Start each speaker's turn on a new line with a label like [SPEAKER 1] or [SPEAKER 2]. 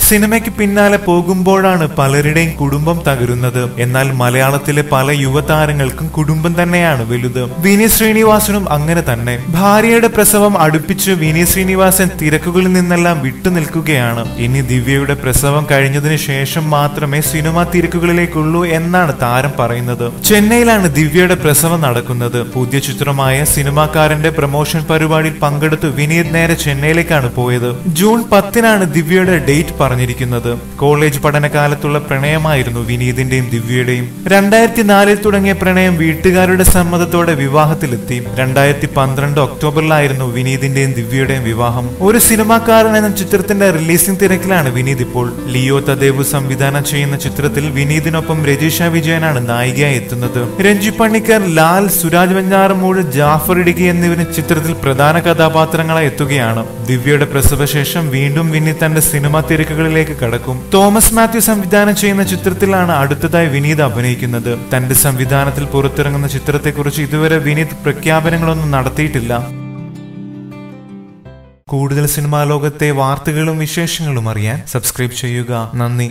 [SPEAKER 1] സിനിമയ്ക്ക് പിന്നാലെ പോകുമ്പോഴാണ് പലരുടെയും കുടുംബം തകരുന്നത്. എന്നാൽ മലയാളത്തിലെ പല യുവതാരങ്ങൾക്കും കുടുംബം തന്നെയാണ് വലുത്. വിനീത് ശ്രീനിവാസനും അങ്ങനെ തന്നെ. ഭാര്യയുടെ പ്രസവം അടുപ്പിച്ച് വിനീത് ശ്രീനിവാസൻ തിരക്കുകളിൽ നിന്നെല്ലാം വിട്ടുനിൽക്കുകയാണ് ഇനി ദിവ്യയുടെ പ്രസവം കഴിഞ്ഞതിന് ശേഷം മാത്രമേ സിനിമ തിരക്കുകളിലേക്കുള്ളൂ എന്നാണ് താരം പറയുന്നത്. ചെന്നൈയിലാണ് ദിവ്യയുടെ പ്രസവം നടക്കുന്നത്. പുതിയ ചിത്രമായ സിനിമാക്കാരന്റെ പ്രൊമോഷൻ പരിപാടിയിൽ പങ്കെടുത്ത് വിനീത് നേരെ ചെന്നൈയിലേക്കാണ് പോയത്. ജൂൺ പത്തിനാണ് ദിവ്യയുടെ ഡേറ്റ് പറഞ്ഞിരിക്കുന്നത്. കോളേജ് പഠനകാലത്തുള്ള പ്രണയമായിരുന്നു വിനീതിന്റെയും ദിവ്യയുടെയും. രണ്ടായിരത്തി നാലിൽ തുടങ്ങിയ പ്രണയം വീട്ടുകാരുടെ സമ്മതത്തോടെ വിവാഹത്തിലെത്തി. രണ്ടായിരത്തി പന്ത്രണ്ട് ഒക്ടോബറിലായിരുന്നു വിനീതിന്റെയും ദിവ്യയുടെയും വിവാഹം. ഒരു സിനിമാക്കാരൻ എന്ന ചിത്രത്തിന്റെ റിലീസിംഗ് തിരക്കിലാണ് വിനീത് ഇപ്പോൾ. ലിയോ തദേവ് സംവിധാനം ചെയ്യുന്ന ചിത്രത്തിൽ വിനീതിനൊപ്പം രജീഷ വിജയനാണ് നായികയായി എത്തുന്നത്. രഞ്ജി പണിക്കർ ലാൽ സുരാജ് വെഞ്ഞാറമൂട് ജാഫർ ഇടുകി എന്നിവരും ചിത്രത്തിൽ പ്രധാന കഥാപാത്രങ്ങളായി എത്തുകയാണ്. ദിവ്യയുടെ പ്രസവശേഷം വീണ്ടും വിനീത് തന്റെ സിനിമാ തിരക്കുകളിലേക്ക് കടക്കും. തോമസ് മാത്യു സംവിധാനം ചെയ്യുന്ന ചിത്രത്തിലാണ് അടുത്തതായി വിനീത് അഭിനയിക്കുന്നത്. തന്റെ സംവിധാനത്തിൽ പുറത്തിറങ്ങുന്ന ചിത്രത്തെക്കുറിച്ച് ഇതുവരെ വിനീത് പ്രഖ്യാപനങ്ങളൊന്നും നടത്തിയിട്ടില്ല. കൂടുതൽ സിനിമാ ലോകത്തെ വാർത്തകളും വിശേഷങ്ങളും അറിയാൻ സബ്സ്ക്രൈബ് ചെയ്യുക. നന്ദി.